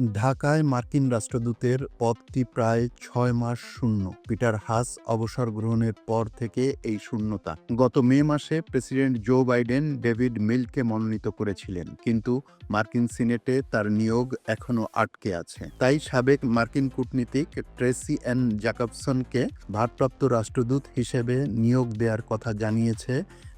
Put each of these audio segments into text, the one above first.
ঢাকায় মার্কিন রাষ্ট্রদূতের পদটি প্রায় ছয় মাস শূন্য। পিটার হাস অবসর গ্রহণের পর থেকে এই শূন্যতা। গত মে মাসে প্রেসিডেন্ট জো বাইডেন ডেভিড মিলকে মনোনীত করেছিলেন, কিন্তু মার্কিন সিনেটে তার নিয়োগ এখনও আটকে আছে। তাই সাবেক মার্কিন কূটনীতিক ট্রেসি এন জ্যাকবসনকে ভারপ্রাপ্ত রাষ্ট্রদূত হিসেবে নিয়োগ দেওয়ার কথা জানিয়েছে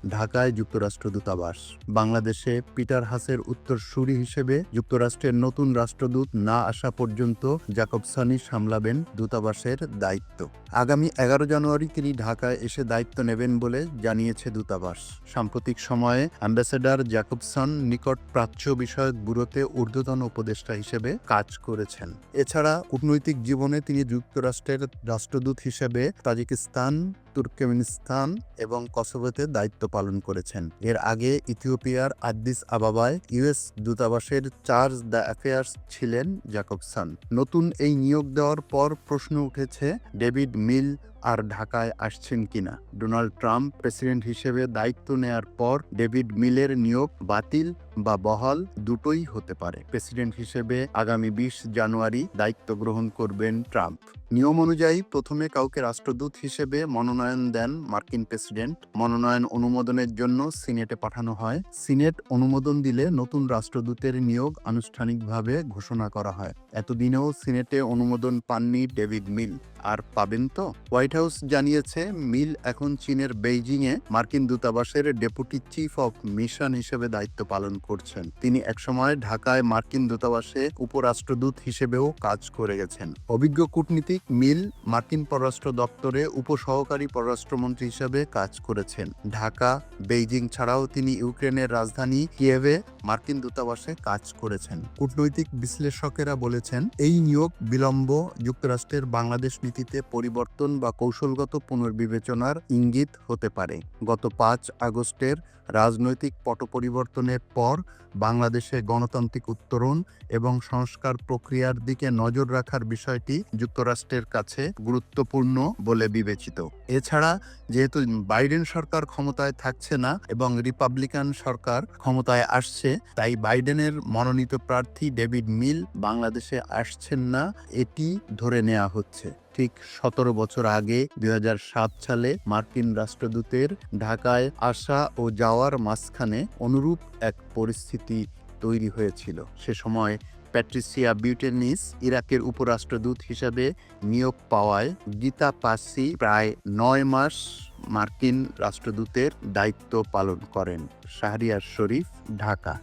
ঢাকায় যুক্তরাষ্ট্র দূতাবাস। বাংলাদেশে পিটার হাসের উত্তরসূরি হিসেবে যুক্তরাষ্ট্রের নতুন রাষ্ট্রদূত না আসা পর্যন্ত জাকবসানি সামলাবেন দূতাবাসের দায়িত্ব। আগামী এগারো জানুয়ারি তিনি ঢাকায় এসে দায়িত্ব নেবেন বলে জানিয়েছে দূতাবাস। সাম্প্রতিক সময়ে অ্যাম্বাসেডর জ্যাকবসন নিকট প্রাচ্য বিষয়ক ব্যুরোতে ঊর্ধ্বতন উপদেষ্টা হিসেবে কাজ করেছেন। এছাড়া কূটনৈতিক জীবনে তিনি যুক্তরাষ্ট্রের রাষ্ট্রদূত হিসেবে তাজিকিস্তান তুর্কমেনিস্তান এবং কসোভোতে দায়িত্ব পালন করেছেন। এর আগে ইথিওপিয়ার আদ্দিস আবাবায় ইউএস দূতাবাসের চার্জ দ্য অ্যাফেয়ার্স ছিলেন জ্যাকবসন নতুন এই নিয়োগ দেওয়ার পর প্রশ্ন উঠেছে, ডেভিড মিল আর ঢাকায় আসছেন কিনা? ডোনাল্ড ট্রাম্প প্রেসিডেন্ট হিসেবে দায়িত্ব নেয়ার পর ডেভিড মিলের নিয়োগ বাতিল বা বহাল দুটোই হতে পারে। প্রেসিডেন্ট হিসেবে আগামী বিশ জানুয়ারি দায়িত্ব গ্রহণ করবেন ট্রাম্প। নিয়ম অনুযায়ী প্রথমে কাউকে রাষ্ট্রদূত হিসেবে মনোনয়ন দেন মার্কিন প্রেসিডেন্ট। মনোনয়ন অনুমোদনের জন্য সিনেটে পাঠানো হয়। সিনেট অনুমোদন দিলে নতুন রাষ্ট্রদূতের নিয়োগ আনুষ্ঠানিকভাবে ঘোষণা করা হয়। এতদিনেও সিনেটে অনুমোদন পাননি ডেভিড মিল। আর পাবেন তো? হোয়াইট হাউস জানিয়েছে, মিল এখন চীনের বেইজিংয়ে মার্কিন দূতাবাসের ডেপুটি চিফ অফ মিশন হিসেবে দায়িত্ব পালন করছেন। তিনি একসময় ঢাকায় মার্কিন দূতাবাসে উপরাষ্ট্রদূত হিসেবেও কাজ করে গেছেন। অভিজ্ঞ কূটনীতিক মিল মার্কিন পররাষ্ট্র দপ্তরে উপসহকারী পররাষ্ট্রমন্ত্রী হিসেবে কাজ করেছেন। ঢাকা, বেইজিং ছাড়াও তিনি ইউক্রেনের রাজধানী কিয়েভে মার্কিন দূতাবাসে কাজ করেছেন। কূটনৈতিক বিশ্লেষকেরা বলেছেন, এই নিয়োগ বিলম্ব যুক্তরাষ্ট্রের বাংলাদেশ নীতিতে পরিবর্তন বা কৌশলগত পুনর্বিবেচনার ইঙ্গিত হতে পারে। গত পাঁচ আগস্টের রাজনৈতিক পট পরিবর্তনের পর বাংলাদেশে গণতান্ত্রিক উত্তরণ এবং সংস্কার প্রক্রিয়ার দিকে নজর রাখার বিষয়টি যুক্তরাষ্ট্রের কাছে গুরুত্বপূর্ণ বলে বিবেচিত। এছাড়া যেহেতু বাইডেন সরকার ক্ষমতায় থাকছে না এবং রিপাবলিকান সরকার ক্ষমতায় আসছে, তাই বাইডেনের মনোনীত প্রার্থী ডেভিড মিল বাংলাদেশে আসছেন না, এটি ধরে নেওয়া হচ্ছে। ঠিক সতেরো বছর আগে দুই হাজার সাত সালে মার্কিন রাষ্ট্রদূতের ঢাকায় আসা ও যাওয়ার মাঝখানে অনুরূপ এক পরিস্থিতি তৈরি হয়েছিল। সে সময় প্যাট্রিসিয়া বিউটেনিস ইরাকের উপরাষ্ট্রদূত হিসাবে নিয়োগ পাওয়ায় গীতা পাসি প্রায় নয় মাস মার্কিন রাষ্ট্রদূতের দায়িত্ব পালন করেন। শাহরিয়ার শরীফ, ঢাকা।